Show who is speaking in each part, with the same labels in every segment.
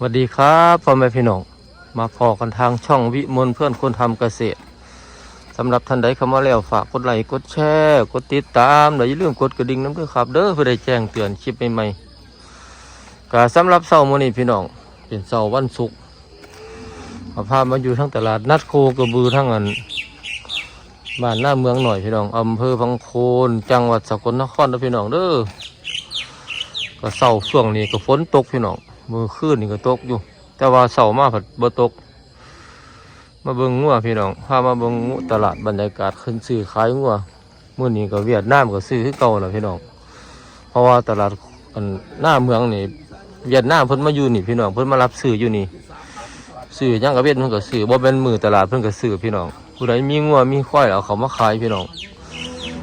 Speaker 1: สวัสดีครับพ่อแม่พี่น้องมาพอกันทางช่องวิมลเพื่อนคนทำเกษตรสำหรับท่านใดเข้ามาแล้วฝากกดไลค์กดแชร์กดติดตามและอย่าลืมกดกระดิ่งน้ำด้วยครับ เด้อเพื่อได้แจ้งเตือนคลิปใหม่ๆก็สำหรับเสาร์มื้อนี้พี่น้องเป็นเสาร์วันศุกร์มาพามาอยู่ทั้งตลาดนัดโคกระบือทั้งอันบ้านหน้าเมืองหน่อยพี่น้องอำเภอพังโคนจังหวัดสกลนครนะพี่น้องเด้อก็เสาร์ช่วงนี้ก็ฝนตกพี่น้อง มือคืนนี่ก็ตกอยู่ แต่ว่าเสาร์มาผัดบ่ตก มาเบิงงัวพี่น้องพามาเบิงงตลาดบรรยากาศขึ้นซื้อขายงัวมื้อนี้ก็เวียดนามก็ซื้อคือเก่าล่ะพี่น้อง เพราะว่าตลาดอันหน้าเมืองนี่เวียดนามเพิ่นมาอยู่นี่พี่น้องเพิ่นมารับซื้ออยู่นี่ซื้อหยังก็เวียดเพิ่นก็ซื้อบ่เป็นมือตลาดเพิ่นก็ซื้อพี่น้องผู้ใดมีงัวมีควายเอาเขามาขายพี่น้อง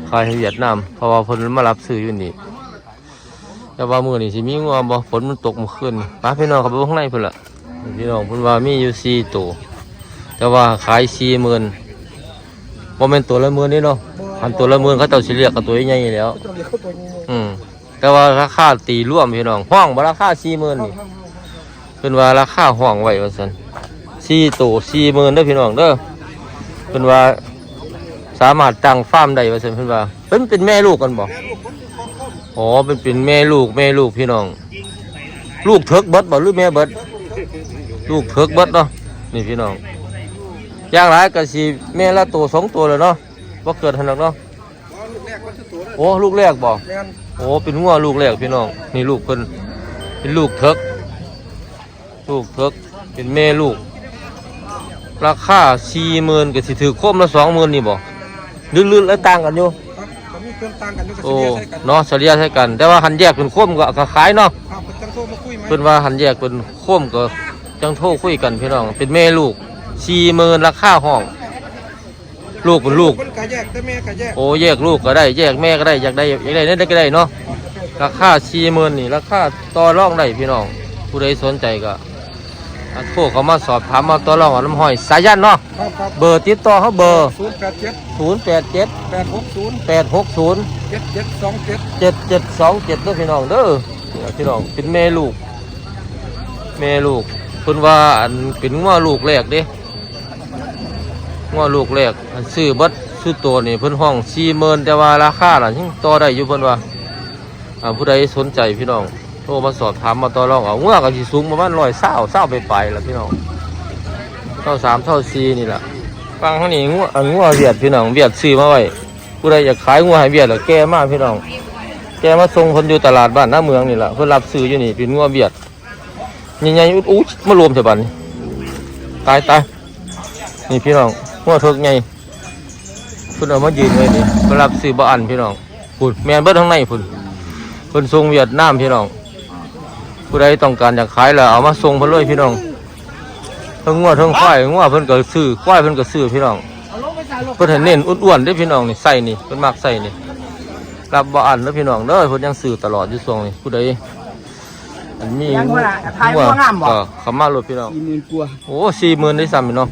Speaker 1: ขายให้เวียดนามเพราะว่าเพิ่นมารับซื้ออยู่นี่ แต่ว่ามือนี่สิมีงัวบ่ฝนมันตกมื่อคืนป้าพี่น้องเขาไปข้างในเพิ่นล่ะพี่น้องเพิ่นว่ามีอยู่สี่ตัวแต่ว่าขายสี่หมื่นบ่แม่นตัวละหมื่นนี่เนาะอันตัวละหมื่นเขาเจ้าสิเรียกกับตัวใหญ่แล้ว
Speaker 2: ต้องเรียกเขาตัวนี้
Speaker 1: อืมแต่ว่าราคาตีร่วมพี่น้องห้องบ่ราคาสี่หมื่นนี่เพิ่นว่าราคาห้องไว้ว่าซั่นสี่ตัวสี่หมื่นเด้อพี่น้องเด้อเพิ่นว่าสามารถตั้งฟาร์มได้ว่าซั่นเพิ่นว่าเพิ่นเป็นแม่ลูกกันบ่ อ๋อเป็นเป็นแม่ลูกแม่ลูกพี่น้อง ลูกเถิกเบิดบ่หรือแม่เบิด ลูกเถิกเบิดเนาะนี่พี่น้องอย่างไรก็สิแม่ละตัวสองตัวเลยเนาะว่าเกิดทันหรอกเนาะ
Speaker 2: ลูกแรกมันคือตัวเลย
Speaker 1: โอ้ลูกแรกบ่
Speaker 2: แม่น
Speaker 1: โอ้เป็นงัวลูกแรกพี่น้องนี่ลูกเพิ่นเป็นลูกเถิกลูกเถิกเป็นแม่ลูก ราคาสี่หมื่นก็สิถือโคมละสองหมื่นนี่บ่ลื่นๆแล้วต่างกันอยู่
Speaker 2: ครับ เขามีเครื่องต่างกันอยู่กับ
Speaker 1: โอ้
Speaker 2: เสียใช่กัน
Speaker 1: เนาะเฉลี่ยใช่กัน แต่ว่าหันแยกเป็นโคมก็ก็ขายเนาะ
Speaker 2: ครับเป็นจังโทรมาคุยไหม
Speaker 1: เพิ่นว่าหันแยกเป็นโคมก็จังโทรคุยกันพี่น้อง เป็นแม่ลูกสี่หมื่นราคาห้อง ลูกเป็นลูก
Speaker 2: มันก็แยกแต่แม่ก็แยก
Speaker 1: โอ้แยกลูกก็ได้ แยกแม่ก็ได้อยากได้อยากได้นั่นก็ได้เนาะราคาสี่หมื่นนี่ราคาต่อรองได้พี่น้อง ผู้ใดสนใจก็อะ โทรเขามาสอบถามมาต่อรองเอาน้ำห้อยสายันเนาะ
Speaker 2: ครับครับ
Speaker 1: เบอร์ติดต่อเขาเบอร์
Speaker 2: ศูนย์แปดเจ็ด
Speaker 1: ศูนย์แปดเจ็ด
Speaker 2: แปดหกศูนย์
Speaker 1: แปดหกศูนย์
Speaker 2: เจ็ดเจ็ดสองเจ็ด
Speaker 1: เจ็ดเจ็ดสองเจ็ดเด้อพี่น้องเด้อเนี่ยพี่น้องเป็นแม่ลูกแม่ลูกเพิ่นว่าอันเป็นง้อลูกแรกเด้ง้อลูกแรกอันซื้อเบัดซื้อตัวนี่เพิ่นห้องสี่หมื่นแต่ว่าราคาล่ะยังต่อได้อยู่เพิ่นว่าอ่าผู้ใดสนใจพี่น้อง โทรมาสอบถามมาต่อรองเอาง้อก็สิสูงประมาณร้อยเศร้าเศร้าไปไปล่ะพี่น้องเท่าสามเท่าสี่นี่ละฟังข้านี้ง้ออันง้อเวียดพี่น้องเวียดซื้อมาไว้ผู้ใดอยากขายง้อให้เวียดแล้วแกมากพี่น้อง แกมาส่งคนอยู่ตลาดบ้านหน้าเมืองนี่แหละเพื่อรับซื้ออยู่นี่เป็นงัวเบียดใหญ่ๆอุ๊ดๆมารวมเถอะบัดนตายตายนี่พี่น้องงัวเถิกใหญ่เพิ่นเอามายืนไว้นี่เพื่อรับซื้อบ้านพี่น้องพุ่นแมนเบิดข้างในพุ่นพิ่นส่งเวียดนามพี่น้อง ผู้ใดต้องการอยากขายแล้วเอามาส่งเพิ่นเลยพี่น้องทั้งงัวทั้งควายงัวเพิ่นก็ซื้อควายเพิ่นก็ซื้อพี่น้องเพิ่นให้เน้นอ้วนๆเด้พี่น้องนี่ใส่นี่เพิ่นมักใส่นี่รับบ่อันแล้วพี่น้องเด้อเพิ่นยังซื้อตลอดอยู่ช่วงนี้ผู้ใดอันมี
Speaker 2: ยังว่าทายว่างามบ่
Speaker 1: ก็เขามารถพี่น้อง
Speaker 2: สี่หมื่นกว่า
Speaker 1: โอ้สี่หมื่นได้ซ้ำพี่น้อง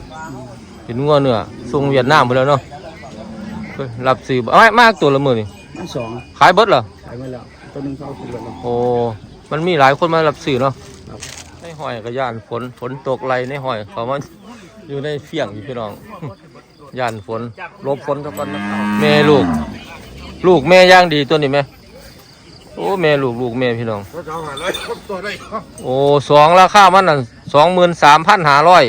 Speaker 1: เป็นงัวเนื้อส่งเวียดนามไปแล้วเนาะเฮ้ยรับซื้อบ่เอาไว้มากตัวละหมื่นนี่
Speaker 2: มันสอง
Speaker 1: ขายเบิดเหรอ
Speaker 2: ขายมาแล้วตัวหนึงเขาคือแล้ว
Speaker 1: โอ้ มันมีหลายคนมารับซื้อเนาะ
Speaker 2: ครับ
Speaker 1: ในหอยก็ย่านฝนฝนตกไรในหอยเขามาอยู่ในเฟียงอยู่พี่น้องย่านฝนหลบฝนสักวันนะครับแม่ลูก ลูกแม่ย่างดีตัวนี้ไหมโอ้แม่ลูกลูกแม่พี่น้อง
Speaker 2: เขาจะเอาหาร้อยตัวได้ครับ
Speaker 1: โอ้สองราคามันน่ะสองหมื่นสามพันห้าร้อย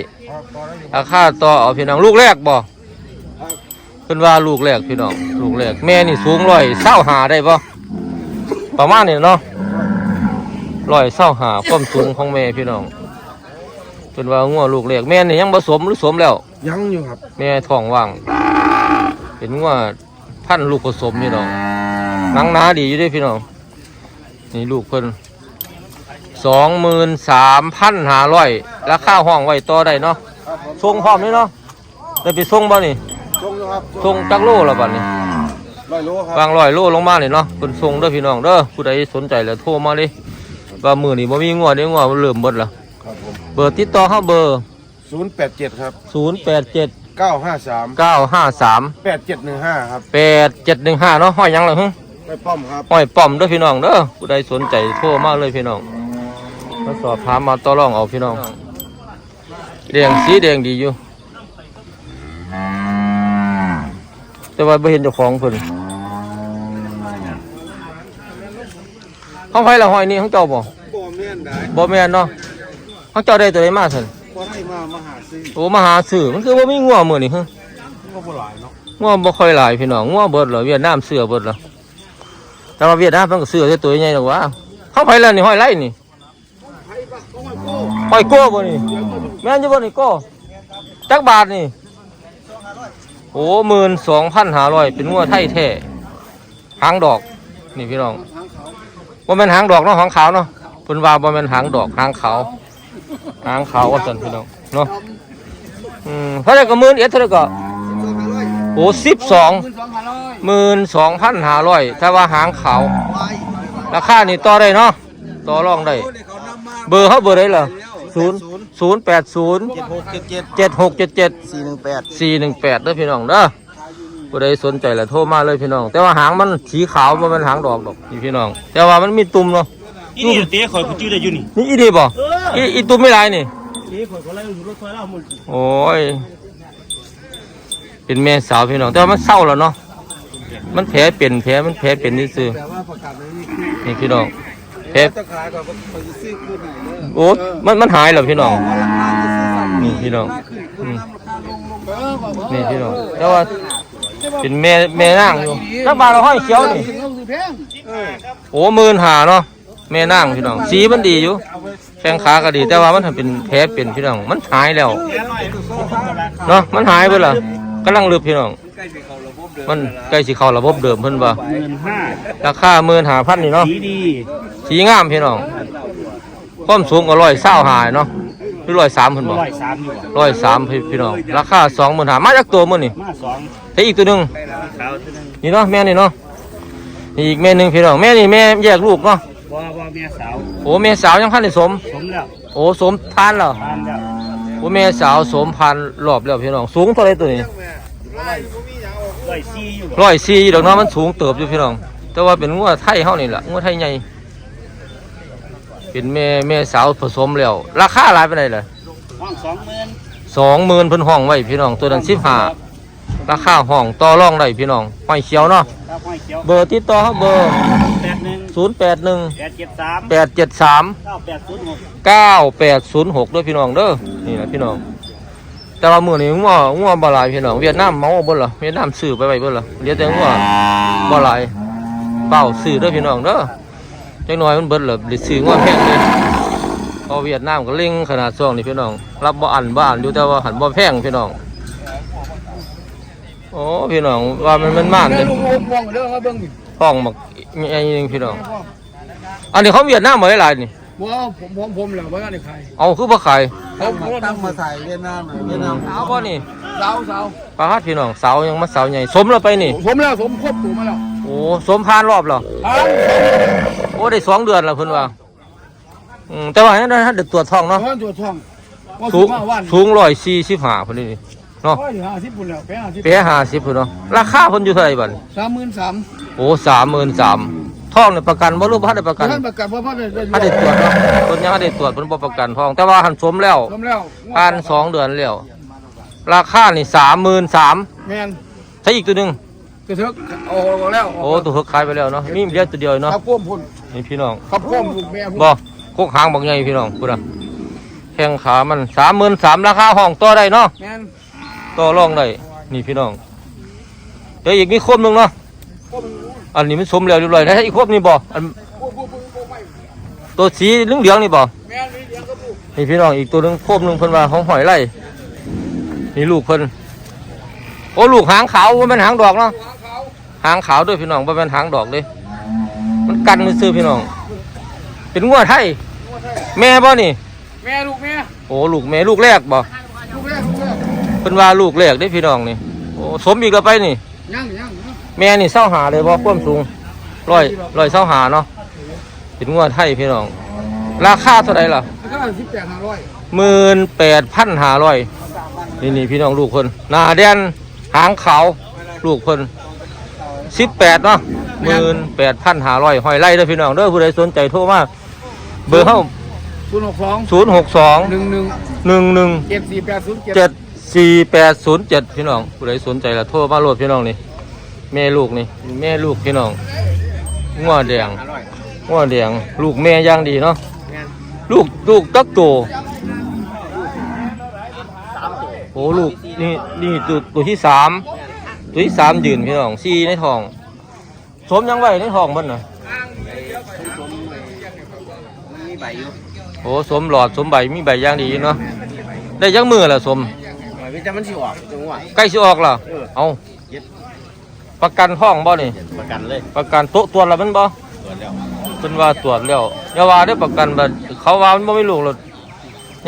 Speaker 2: ตัวได้อยู่
Speaker 1: ราคาต่อเอาพี่น้องลูกแรกบ่เพิ่นว่าลูกแรกพี่น้องลูกแรกแม่นี่สูงร้อยเศร้าหาได้บ่ประมาณนี้เนาะ ร้อยเศร้าหาความสูงของแม่พี่น้องเพิ่นว่างัวลูกแรกแม่นี่ยังผสมหรือสมแล้ว
Speaker 2: ยังอยู่ครับ
Speaker 1: แม่ท้องว่าง เป็นงัวพันธุ์ลูกผสมพี่น้องหนังหนาดีอยู่เด้วยพี่น้องนี่ลูกเพิ่นสองหมื่นสามพันห้าร้อยราคาห้องไว้ต่อได้เนาะ
Speaker 2: ครับผม
Speaker 1: ส่งพร้อมนี่เนาะได้ไปส่งบ่นี่
Speaker 2: ส่งอยู่ครับ
Speaker 1: ส่งจักโลแล้วบัดนี้
Speaker 2: ร้อยโลครับ
Speaker 1: วางร้อยโลลงมานี่เนาะเพิ่นส่งเด้อพี่น้องเด้อผู้ใดสนใจแล้วโทรมาเลย ว่ามื้อนี้บ่มีงัวเด้งัวมันเริ่มเบิดและ
Speaker 2: ครับผม
Speaker 1: เบอร์ติดต่อเฮาเบอร์
Speaker 2: ศูนย์แปดเจ็ดครับ
Speaker 1: 087
Speaker 2: เก้าห้าสาม
Speaker 1: 953
Speaker 2: แปดเจ็ดหนึ่งห้าครับ
Speaker 1: 8715เนาะห้อยหยังล่ะฮึ
Speaker 2: ไปป้อมครับ
Speaker 1: ห้อยป้อมเด้อพี่น้องเด้อผู้ใดสนใจโทรมาเลยพี่น้องมาสอบถามมาต่อรองเอาพี่น้องแดงสีแดงดีอยู่ แต่ว่าไม่เห็นเจ้าของเพิ่น ห้องไฟละห้อยนี่ห้องเจ้าบ่
Speaker 2: บ่แม่นได้
Speaker 1: บ่แม่นเนาะห้องเจ้าได้ตัวใดมาซั่น
Speaker 2: บ่ให้มามาหาซื้อ
Speaker 1: โอ้มาหาซื้อมันคือบ่มีงัวมื้อนี่ฮะ
Speaker 2: ก็บ่หลายเนาะ
Speaker 1: งัวบ่ค่อยหลายพี่น้องงัวเบิดเหรอเวียดนามเสือเบิดเหรอแต่ว่าเวียดนามเพิ่นก็เสือแต่ตัวใหญ่ดอกว่าห้องไฟละนี่ห้อยไรนี่ห้อยโก้บ่นี่แม่นอยู่บ่นี่โก้จักบาทนี่โอ้หมื่นสองพันห้าร้อยเป็นงัวไทยแท้หางดอก นี่พี่น้อง บ่แม่นหางดอกเนาะหางขาวเนาะเพิ่นว่าบ่แม่นหางดอกหางขาวหางขาวว่าซั่นพี่น้องเนาะอืมเท่าไหร่ก็หมื่นเอ็ดเท่าไหร่ก็โอ้สิบสองหมื่นสองพันห้าร้อยถ้าว่าหางขาวราคานี่ต่อได้เนาะต่อรองได้เบอร์เขาเบอร์ได้เหรอศูนย์ศูนย์แปดศูนย์
Speaker 2: เจ็ดหกเจ็ดเจ็ด
Speaker 1: เจ็ดหกเจ็ดเจ็ด
Speaker 2: สี่หนึ่งแปด
Speaker 1: สี่หนึ่งแปดเด้อพี่น้องเด้อ ผู้ใดสนใจละโทรมาเลยพี่น้อง แต่ว่าหางมันสีขาวมันเป็นหางดอกดอกนี่พี่น้อง แต่ว่ามันมีตุ่มเนาะ
Speaker 3: อีนี่เตะข่อยกูจื้อได้อยู่นี่
Speaker 1: นี่อีดีบ่อีอีตุ่มไม่ลายนี่
Speaker 3: เตะข่อยก็ไล่อยู่รถไฟแล้วมึง
Speaker 1: โอ้ยเป็นแม่สาวพี่น้องแต่ว่ามันเศร้าแล้วเนาะมันแผลเป็นแผลมันแผลเป็นนี่ซื่อ
Speaker 2: แต่ว่าประกาศไม่มี
Speaker 1: นี่พี่น้องแผล
Speaker 2: จะขายก่อนก็ไปซื้อคืนไหนเด้อ
Speaker 1: โอ้มันมันหายแล้วพี่น้องนี่พี่น้องอืมนี่พี่น้องแต่ว่า เป็นแม่แม่นางอยู่นักบาทเราห้อยเขียวนี่โอ้หมื่นหาเนาะแม่นางพี่น้องสีมันดีอยู่แข้งขาก็ดี แต่ว่ามันทำเป็นแผลเป็นพี่น้องมันหายแล้วเนาะมันหายไปละกำลังลืบพี่น้องมันใกล้สิเข้าระบบเดิมเพิ่นว่า
Speaker 3: หมื่นห้า
Speaker 1: ราคาหมื่นหาพันนี่เนาะ
Speaker 3: สีดี
Speaker 1: สีงามพี่น้องความสูงก็ร้อยเศร้าหายเนาะ หรือร้อยสามเพิ่นบอก
Speaker 3: ร้อยสามอยู่อะ
Speaker 1: ร้อยสามพี่พี่น้องราคาสองหมื่นหามาจากตัวมื้อนี่
Speaker 3: มาสอง
Speaker 1: แต่อีกตัวหนึง
Speaker 3: ขาวเท่านั้น
Speaker 1: นี่เนาะแม่นี่เนาะนี่อีกแม่หนึงพี่น้องแม่นี่แม่แยกลูกเนาะ
Speaker 3: บ่บ่เมียสาว
Speaker 1: โอ้แม่สาวยังพันได้สม
Speaker 3: สมแล้ว
Speaker 1: โอ้สมทานแล้ว
Speaker 3: ทานแล้ว
Speaker 1: โอ้แม่สาวสมพันรอบแล้วพี่น้องสูงเท่าไรตัวนี้
Speaker 3: ร้อยสี่อยู่
Speaker 1: ร้อยสี่ดอกเนาะมันสูงเติบอยู่พี่น้องแต่ว่าเป็นงัวไทยเฮานี่แหละงัวไทยใหญ่ เป็นแม่แม่สาวผสมแล้ว ราคาหลายไปไหนล่ะ
Speaker 3: ห้องสองหมื่น
Speaker 1: สองหมื่นเพิ่นห้องไว้พี่น้องตัวนั้นสิบห้าราคาห้องต่อรองได้พี่น้องห้อยเขียวเนาะ
Speaker 3: ครับห้อยเขียว
Speaker 1: เบอร์ติดต่อเขาเบอร์
Speaker 3: แปดหนึ่ง
Speaker 1: ศูนย์แปดหนึ่ง
Speaker 3: แปดเจ็ดสาม
Speaker 1: แปดเจ็ดสาม
Speaker 3: เก้าแปดศูนย์หก
Speaker 1: เก้าแปดศูนย์หกด้วยพี่น้องเด้อนี่นะพี่น้องแต่ว่ามือนี้งัวงัวบ่หลายพี่น้องเวียดนามเมาเบิ่นล่ะเวียดนามซื้อไปไว้เบิ่นล่ะเหลือแต่งัวบ่หลายเป้าซื้อเด้อพี่น้องเด้อ จักหน่อยมันเบิดล่ะสิซื้องัวแพงเลยเพอเวียดนามก็เล็งขนาดซ่องนี่พี่น้อง รับบ่อันบ่อันอยู่แต่ว่าหันบ่แพงพี่น้องโอ้พี่น้องว่ามันมันมานเลย
Speaker 2: ลูกมองเด้อครับเบิ่ง
Speaker 1: ห้องมักใหญ่นึงพี่น้อง อันนี้เขาเวียดนามบ่หลายๆนี่
Speaker 2: ว่าผมผมผมแล้วว่าได้ขาย
Speaker 1: เอาคือบ่ขาย
Speaker 2: ผมตั้งมาใส่เวียดนามเวียดนาม
Speaker 1: เอาบ่นี่
Speaker 2: สาวสาว
Speaker 1: ปลาฮัดพี่น้องสาวยังมาสาวใหญ่สมแล้วไปนี่
Speaker 2: ผมแล้วผมครบตัวมาแล้ว
Speaker 1: โอ้สมพานรอบแล้ว
Speaker 2: อ้าว
Speaker 1: โอ้ได้สองเดือนแล้วเพิ่นว่าอืมแต่ว่าเนี่ยถ้าเด็กตรวจท้องเนาะ
Speaker 2: ท่านตัวช่องว่า
Speaker 1: สู
Speaker 2: สู
Speaker 1: ง
Speaker 2: งมาวัน
Speaker 1: สูงร้อยสี่สิบห้าเพิ่นนี่เนาะ
Speaker 2: ร้อยห้าสิบปุ่นแล้วแปดห้าสิบ
Speaker 1: เป๊ะห้าสิบเพิ่นเนาะราคาเพิ่นอยู่เท่าไหร่บัด
Speaker 2: สามหมื่นสาม
Speaker 1: โอ้สามหมื่นสามท้องเนี่ยประกันบ่รู้บ่ทันได้ประกัน
Speaker 2: ท่านประกันเพราะพ่อได้
Speaker 1: ถ้าได้ตรวจเนาะเพิ่นยังบ่ได้ตรวจเพิ่นบ่ประกันท้อง แต่ว่าหันสมแล้ว
Speaker 2: สมแล้ว
Speaker 1: ผ่านสองเดือนแล้วราคานี่สามหมื่นสาม
Speaker 2: แมน
Speaker 1: ถ้าอีกตัวหนึง
Speaker 2: กระเทือกออกแล้ว
Speaker 1: โอ้ตัวเฮกขายไปแล้วเนาะมีเดียวตัวเดียวเนาะ
Speaker 2: ขับพ่วมพุ่น
Speaker 1: นี่พี่น้อง
Speaker 2: ขับพ่วมลูกแม่พุ่น
Speaker 1: บ่โคกหางบักใหญ่พี่น้องพูดนะแข้งขามันสามหมื่นสามราคาห้องต่อได้เนาะ
Speaker 2: แมน
Speaker 1: ต่อรองได้นี่พี่น้องเดี๋ยวอีกมีครบหนึงเนาะอันนี้มันสมแล้วเรียบร้อยแล้วอีกครบนี่บ่อันตัวสีเหลืองเหลืองๆนี่บ่
Speaker 2: แมนมีเลี้ยงกระปุก
Speaker 1: นี่พี่น้องอีกตัวหนึงครบหนึงเพิ่นว่าของหอยไร่นี่ลูกเพิ่นโอ้ลูกหางขาวบ่แม่นหางดอกเนาะ
Speaker 2: หางขาว
Speaker 1: หางขาวด้วยพี่น้องบ่แม่นหางดอกเลย มันกันมือซื้อพี่น้อง เป็นงัวไทย แม่บ่นี่
Speaker 2: แม่ลูกแม่
Speaker 1: โอ้ลูกแม่ลูกแรกบ่
Speaker 2: ลูกแรกลูกแรก
Speaker 1: เป็นว่าลูกแรกได้พี่น้องนี่ โอ้สมอีกแล้วไปนี่
Speaker 2: ยังยังยัง
Speaker 1: แม่นี่เศร้าหาเลยบ่ความสูงร้อยร้อยเศร้าหาเนาะ เป็นงัวไทยพี่น้อง ราคาเท่าไหร่ล่ะ
Speaker 2: แล้วก็สิบแปดห้าร้อย
Speaker 1: หมื่นแปดพันห้าร้อยนี่นี่พี่น้องลูกคนหน้าแดนหางขาวลูกคน สิบแปดเนาะหมื่นแปดพันห้าร้อยหอยไล่เด้อพี่น้องเด้อผู้ใดสนใจโทรมาเบอร์เข้า
Speaker 2: ศูนย์หกสอง
Speaker 1: ศูนย์หกสอง
Speaker 2: หนึ่งหนึ่ง
Speaker 1: หนึ่งหนึ่ง
Speaker 2: เจ็ดสี่แปดศูนย์เจ็ด
Speaker 1: เจ็ดสี่แปดศูนย์เจ็ดพี่น้องผู้ใดสนใจละโทรมาโหลดพี่น้องนี่แม่ลูกนี่แม่ลูกพี่น้องงัวแดง
Speaker 3: อร่อย
Speaker 1: งัวแดงลูกแม่ย่างดีเนาะลูกลูกตักโตโอ้ลูกนี่นี่ตัวตัวที่สาม ตัวที่สามยืนพี่น้องสี่ในท้องสมยังไว้ในท้องมันน่ะ
Speaker 3: มันมีใบอยู่
Speaker 1: โอ้สมหลอดสมใบมีใบย่างดีอยู่เนาะได้ยักมือละสม
Speaker 3: หอยวิจารมันสิออกจังหวะ
Speaker 1: ใกล้สิออกล่ะ
Speaker 3: เออ
Speaker 1: เอาประกันท้องบ่นี่
Speaker 3: ประกันเลย
Speaker 1: ประกันโต๊ะตรวจแล้วมันบ่
Speaker 3: ตัวเดียว
Speaker 1: เพิ่นว่าตรวจแล้วอย่าว่าได้อประกันบัดเขาว่ามันบ่มีลูกหรอก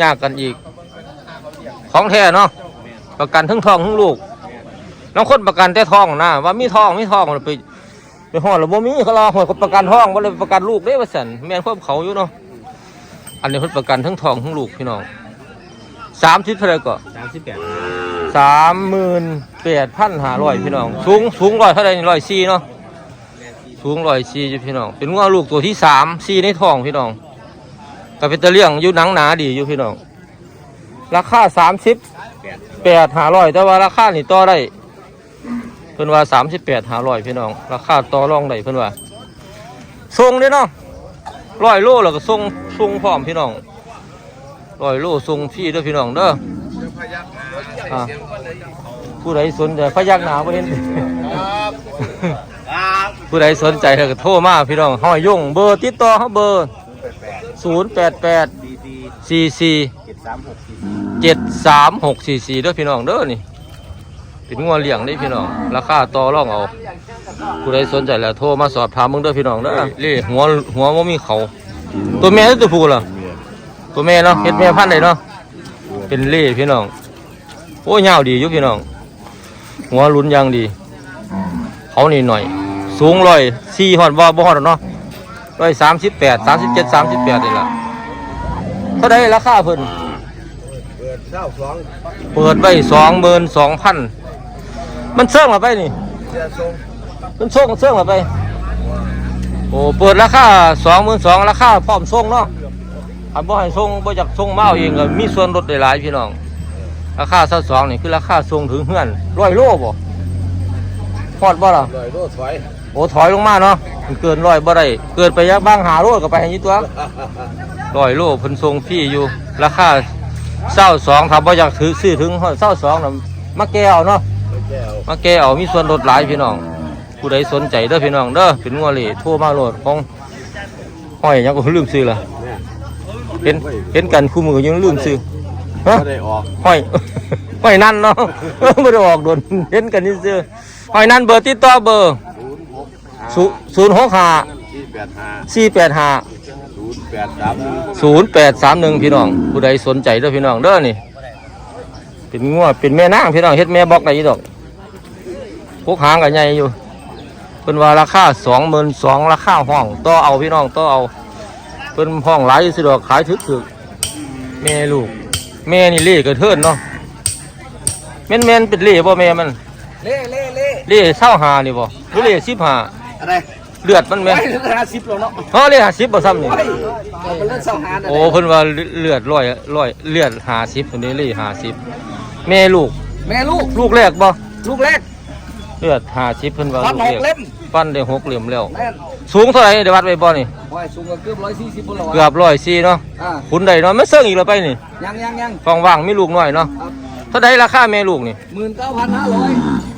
Speaker 1: ยากกันอีก ของแท้เนาะประกันทั้งท้องทั้งลูก น้องคนประกันแต่ท้องนะว่ามีท้องมีท้องแล้วไปไปฮอดแล้วบ่มีเขารอฮอดคนประกันท้องบ่เลยประกันลูกเด้ว่าซั่นแม่นความเขาอยู่เนาะอันนี้เพิ่นประกันทั้งท้องทั้งลูกพี่น้อง30เท่าไหร่ก็
Speaker 3: สามสิบแปด
Speaker 1: สามหมื่นแปดพันห้าร้อยพี่น้อง สูงสูงร้อยเท่าไรร้อยสี่เนาะสูงร้อยสี่อยู่พี่น้อง เป็นงัวลูกตัวที่สามสี่ในท้องพี่น้องก็เป็นตะเลี่ยงอยู่หนังหนาดีอยู่พี่น้อง ราคาสามสิบ
Speaker 3: แปด
Speaker 1: แปดห้าร้อยแต่ว่าราคานี่ต่อได้ เพิ่นว่าสามสิบแปดห้าร้อยพี่น้อง ราคาต่อรองได้เพิ่นว่าทรงเด้เนาะร้อยโลแล้วก็ทรงทรงพร้อมพี่น้องร้อยโลทรงพี่เด้อพี่น้องเด้ออะผู้ใดสนใจพยักหนาบ่เห็น
Speaker 3: ครับ
Speaker 1: ผู้ใดสนใจก็โทรมาพี่น้องห้อยยงเบอร์ติดต่อเขาเบอร์
Speaker 3: แปดแปด
Speaker 1: 0 8
Speaker 3: ดีดี
Speaker 1: 8 4 4
Speaker 3: เจ็ดสามหกสี่
Speaker 1: 7 3 6 4 4เด้อพี่น้องเด้อนี่ เป็นงัวเลี้ยงได้พี่น้อง ราคาต่อรองเอา ผู้ใดสนใจแล้วโทรมาสอบถามมึงเด้อพี่น้องเด้อเล่หัวหัวบ่ามีเขา ตัวแม่หรือตัวผู้ล่ะ ตัวแม่เนาะเฮ็ดแม่พันธุ์ได้เนาะ เป็นเล่พี่น้อง โอ้ยาวดีอยู่พี่น้อง หัวลุ้นยางดี เขานี่หน่อย สูงร้อยสี่หอดบ่บ่หอดหรอเนาะร้อยสามสิบแปดสามสิบเจ็ดสามสิบแปดนี่แหละเท่าไดราคาเพิ่น
Speaker 3: เปิดเก้าสอง
Speaker 1: เปิดไว้สองหมื่นสองพัน มันเสื่องหรือไปนี่
Speaker 3: เสียทรง
Speaker 1: มันส่งเสื่องหรือไป โอ้เปิดราคาสองหมื่นสองราคาพร้อมส่งเนาะอันบ่ให้ส่งบ่อยากส่งมาเอาเองก็มีส่วนลดได้หลายพี่น้อง ราคาเท่าสองนี่คือราคาส่งถึงเฮือนร้อยโลบ่พอดบ่ล่ะ
Speaker 3: ลอยโลถอย
Speaker 1: โอ้ถอยลงมาเนาะมันเกินร้อยบ่ได้เกินไปยักบ้างหาโลก็ไปให้ยี่ตัวร้อยโลเพิ่นส่งพี่อยู่ ราคาเศร้าสองถ้าบ่อยากถือซื้อถึงเศร้าสองน่ะมาแก้เอาเนาะ
Speaker 3: แก้ว
Speaker 1: มาแก้เอามีส่วนลดหลายพี่น้อง ผู้ใดสนใจเด้อพี่น้องเด้อเป็นงัวเหล่โทรมาโหลดของห้อยหยังก็ลืมซื้อละเห็นเห็นกันคู่มือยังลืมซื้อฮะ
Speaker 3: ไม่ได้ออก
Speaker 1: ห้อยห้อยนั่นเนาะไม่ได้ออกโดนเห็นกันนี่ซื้อห้อยนั่นเบอร์ติดต่อเบอร์
Speaker 3: ศูนย์หกห้า
Speaker 1: ศูนย์หกห้า
Speaker 3: สี่แปดห้า
Speaker 1: สี่แปดห้า
Speaker 3: ศูนย์แปดสามหนึ่ง
Speaker 1: ศูนย์แปดสามหนึ่งพี่น้อง ผู้ใดสนใจเด้อพี่น้องเด้อนี่ เป็นงัวเป็นแม่นางพี่น้องเฮ็ดแม่บอกได้อีดอก พวกหางกับใหญ่อยู่เป็นว่าราคาสองหมื่นสองราคาห้องต่อเอาพี่น้องต่อเอาเป็นห้องหลายสิดอกขายถึกถึกๆแม่ลูกแม่นี่เล่กระเทินเนาะแม่นแม่นๆเป็นเล่บ่แม่มัน
Speaker 2: เล่เล่เล่
Speaker 1: เล่เศร้าหานี่บ่หรือเล่สิบหา
Speaker 2: อะไร
Speaker 1: เลือดมันแม่
Speaker 2: ไปถึงห้าสิบแล้วเนาะ
Speaker 1: เฮาเล่หาสิบบ่ซ้ำนี่
Speaker 2: ไปเราเป็นเรื่องเศร้าหานะ
Speaker 1: โอ้เพิ่นว่าเลือดร้อยร้อยเลือดหาสิบคนนี้เลยหาสิบแม่ลูก
Speaker 2: แม่ลูก
Speaker 1: ลูกแรกบ่
Speaker 2: ลูกแรก
Speaker 1: เลือดหาสิบเพิ่นว่า
Speaker 2: ฟัน
Speaker 1: ลู
Speaker 2: ห
Speaker 1: ก
Speaker 2: ก
Speaker 1: แร
Speaker 2: เล่
Speaker 1: ก
Speaker 2: ม
Speaker 1: ฟันได้หกเหลี่ยมแล้ว
Speaker 2: แม่น
Speaker 1: สูงเท่าไหร่ได้วัดไว้บ่นี่
Speaker 2: โอ้ยสูงกว่าเกือบร้อยสี่สิบบนแล้ว
Speaker 1: เกือบร้อยสี่เนาะ
Speaker 2: อ่า
Speaker 1: คุณได้เนาะไม่เสื่องอีกแล้วไปนี่
Speaker 2: ยังยังยัง
Speaker 1: ฟองว่างมีลูกน้อยเนาะ
Speaker 2: ครับ
Speaker 1: เท่าใดราคาแม่ลูกนี่
Speaker 2: หมื่นเก้าพันห้าร้อย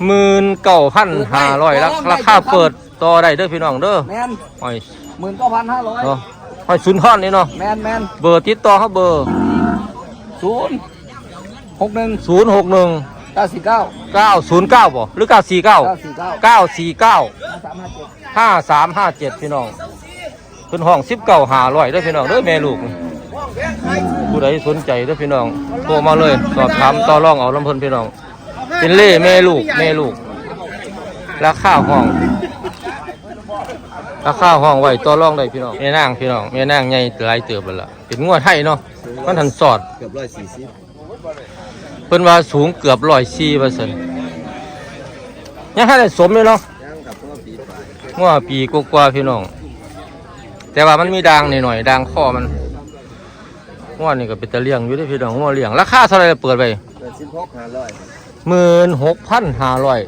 Speaker 1: หมื่นเก้าพันห้าร้อยราคาเปิดต่อได้เด้อพี่น้องเด้อ
Speaker 2: แม่น
Speaker 1: หอย
Speaker 2: หมื่นเก้าพันห้าร้อย
Speaker 1: เนาะหอยสุนทรนี่เนาะ
Speaker 2: แมนแมน
Speaker 1: เบอร์ติดต่อเขาเบอร์
Speaker 2: ศูนย์หกหนึ่ง
Speaker 1: ศูนย์หกหนึ่ง
Speaker 2: เก้าสี่เก้า
Speaker 1: เก้าศูนย์เก้าบ่หรือเก้าสี่เก้า
Speaker 2: เก้าสี่เก้า
Speaker 1: เก้าสี่เก้า
Speaker 2: ห้าสามห้าเจ็ด
Speaker 1: ห้าสามห้าเจ็ดพี่น้องเพิ่นห้องสิบเก้าหาร้อยเด้อพี่น้องเด้อแม่ลูกนี่ผู้ใดสนใจเด้อพี่น้องโทรมาเลย สอบถามต่อรองเอาลำเพิ่นพี่น้อง เป็นเล่แม่ลูกแม่ลูก ราคาห้อง ราคาห้องไว้ต่อรองได้พี่น้องแม่นางพี่น้องแม่นางใหญ่หลายเติบแล้วล่ะเป็นงวดไทยเนาะมันทันสอด
Speaker 3: เกือบร้อยสี่สิบ
Speaker 1: เพิ่นว่าสูงเกือบร้อยสี่เปอร์เซ็นต์ยังให้ได้สมเลยเนาะ
Speaker 3: งกับพ่อปี
Speaker 1: กว่าพี่น้อง แต่ว่ามันมีด่างหน่อยๆด่างข้อมันงวดนี่ก็เป็นตะเลียงอยู่ด้อพี่น้องงวดเลียงราคาเท่าไหร่เปิดไป
Speaker 3: ห
Speaker 1: มื่นหกพันห้าร้อย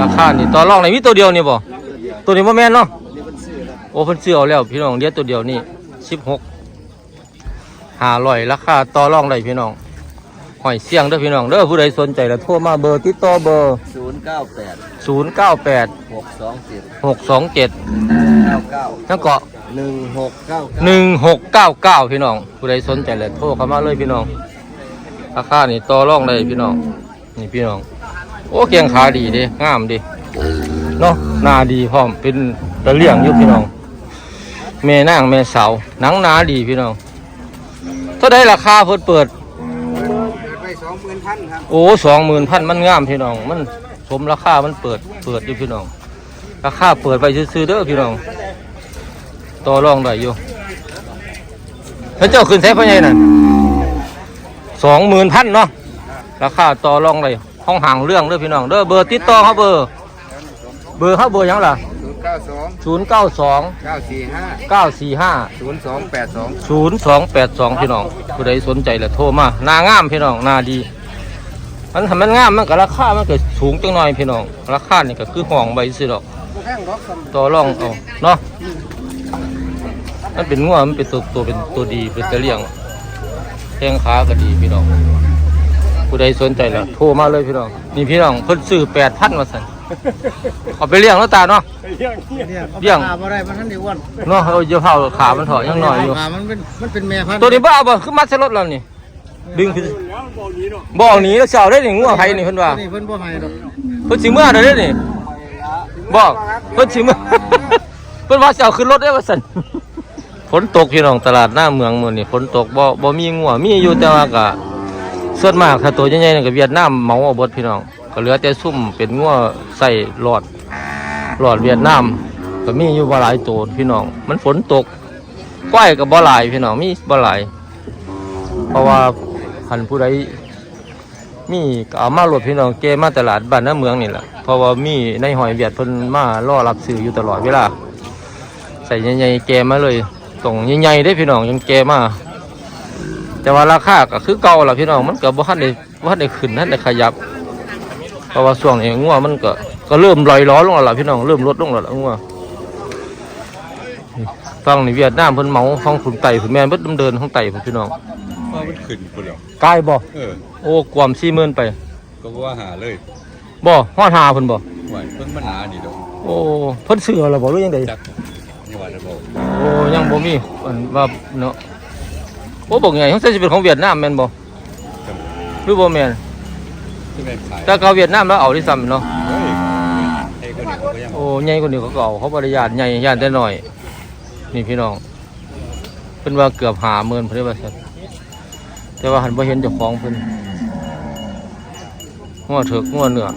Speaker 1: ราคานี่ต่อรองไหนมีตัวเดียวนี่บ่ตัวนี้บ่แม่นเนาะโอ้เพิ่นซื้อเอาแล้วพี่น้องเดียวตัวเดียวนี่สิบหกห้าร้อยราคาต่อรองได้พี่น้อง หอยเสียงเด้อพี่น้องเด้อผู้ใดสนใจแล้วโทรมาเบอร์ติดต่อเบอร์
Speaker 3: ศูนย์เก้าแปด
Speaker 1: ศูนย์เก้าแปด
Speaker 3: หกสองเจ็ด
Speaker 1: หกสองเจ็ด
Speaker 3: เก้าเก้า
Speaker 1: นั่นเกาะ
Speaker 3: หนึ่งหกเก้า
Speaker 1: หนึ่งหกเก้าเก้าพี่น้อง ผู้ใดสนใจแล้วโทรเข้ามาเลยพี่น้องราคานี่ต่อรองได้พี่น้อง นี่พี่น้อง โอ้เกียงขาดีเด้งามดีเนาะหน้าดีพร้อมเป็นตะเลี่ยงอยู่พี่น้อง แม่นางแม่สาวหนังหนาดีพี่น้องเท่าได้ราคาเพิ่นเปิด
Speaker 2: ไปสองหมื่น พันครับ
Speaker 1: โอ้สองหมื่นพันมันงามพี่น้อง มันสมราคา มันเปิด เปิดอยู่พี่น้อง ราคาเปิดไปซื้อๆเด้อพี่น้อง ต่อรองได้อยู่พระเจ้าขึ้นใช้พระใหญ่นั่นสองหมื่นพันเนาะ ราคาต่อรองได้ห้องห่างเรื่องเด้อพี่น้อง เด้อเบอร์ติดต่อเขาเบอร์ เบอร์เขาเบอร์หยังล่ะ
Speaker 2: ศูนย์เก้าสอง
Speaker 1: ศูนย์เก้าสอง
Speaker 2: เก้าสี่ห้า
Speaker 1: เก้าสี่ห้า
Speaker 2: ศูนย์สองแปดสอง
Speaker 1: ศูนย์สองแปดสองพี่น้องผู้ใดสนใจแล้วโทรมาหนางามพี่น้องหนาดี มันทำมันงามมันก็ราคา มันก็สูงจังหน่อยพี่น้อง ราคานี่ก็คือห้องใบสิดอก
Speaker 2: แข้งรถกัน
Speaker 1: ต่อรองเอาเนาะ มันเป็นงัวมันเป็นตัวตัวเป็นตัวดีเป็นตะเลี่ยงแข้งขาก็ดีพี่น้อง ผู้ใดสนใจแล้วโทรมาเลยพี่น้อง นี่พี่น้องเพิ่นซื้อแปดพันมาสั่นเอาไปเลี้ยงแล้วตาเนาะ
Speaker 2: เนี่ย
Speaker 1: เลี้ยง
Speaker 2: ขาบ่ได้มันทันได้อ้วน
Speaker 1: เนาะเอาเยอะเผาขามันถอยยังหน่อยอยู่
Speaker 2: ขามันเป็นมันเป็นแม่พันธุ์
Speaker 1: ตัวนี้บ้าบ่คือมัดใส่รถแล้วนี่ ดึงขึ้นบ่หนีแล้วเช้าได้นี่งัวไผนี่เพิ่นว่า
Speaker 2: นี่เพิ่นบ่ให้ดอก
Speaker 1: เพิ่นสิเมื่อเด้เด้นี่บอกเพิ่นสิเมื่อเพิ่นว่าสิเอาขึ้นรถได้ว่าซั่นฝนตกพี่น้องตลาดหน้าเมืองมื้อนี้ฝนตกบ่บ่มีงัวมีอยู่แต่ว่าก็ส่วนมากถ้าตัวใหญ่ๆนี่ก็เวียดนามเหมาเอาเบิดพี่น้องก็เหลือแต่ซุ่มเป็นงัวใส่หลอดหลอดเวียดนามก็มีอยู่บ่หลายตัวพี่น้อง มันฝนตกก้อยก็บ่หลายพี่น้องมีบ่หลายเพราะว่า คันผู้ใดมีก็เอามาหลดพี่น้องเกมาตลาดบ้านน้าเมืองนี่แหละเพราะว่ามีในหอยเวียดเพิ่นมาล่อรับซื้ออยู่ตลอดเวลา ใส่ใหญ่ๆแกมาเลยส่งใหญ่ๆได้พี่น้องยังแกมา แต่ว่าราคาก็คือเก่าละพี่น้องมันก็บ่ทันได้บ่ทันได้ขึ้นทันได้ขยับ เพราะว่าช่วงนี้งัวมันก็ก็เริ่มลอยล้อลงแล้วล่ะพี่น้องเริ่มลดลงแล้วล่ะงัวฟังนี่เวียดนามเพิ่นเมาฟังขุนไต่ขุนแม่นเบิดดำเดินของไต่พี่น้อง
Speaker 4: ว่ามันขึ้นกูแล้ว
Speaker 1: กายบ่
Speaker 4: เออ
Speaker 1: โอ้กวามสี่หมื่นไป
Speaker 4: ก็ว่าหาเลย
Speaker 1: บ่ฮอดหาเพิ่นบ่
Speaker 4: ไหวเพิ่งมันหนานี่ดอก
Speaker 1: โอ้เพิ่นซื้อแล้วบ่หรือยังได
Speaker 4: จักนี่ว่าจะบอก
Speaker 1: โอ้ยังบ่มีอันว่าเนาะโอ้บอกไงเขาสิเป็นของเวียดนามแม่นบ่หรือบ่แม่น
Speaker 4: ที่แม่นขาย
Speaker 1: แต่เขาเวียดนามแล้วเอาที่ซ้ำเนาะ
Speaker 4: เฮ้ยไอ้คนนี้เขาก็ยัง
Speaker 1: โอ้ใหญ่กว่านี้เขาก็เอาเขาบ่ได้ญาติใหญ่ญาติแต่น้อยนี่พี่น้องเพิ่นว่าเกือบ50,000เพิ่นได้ว่าซั่น แต่ว่าหันบ่เห็นเจ้าของเพิ่นงัวเถกงัวเนื้อ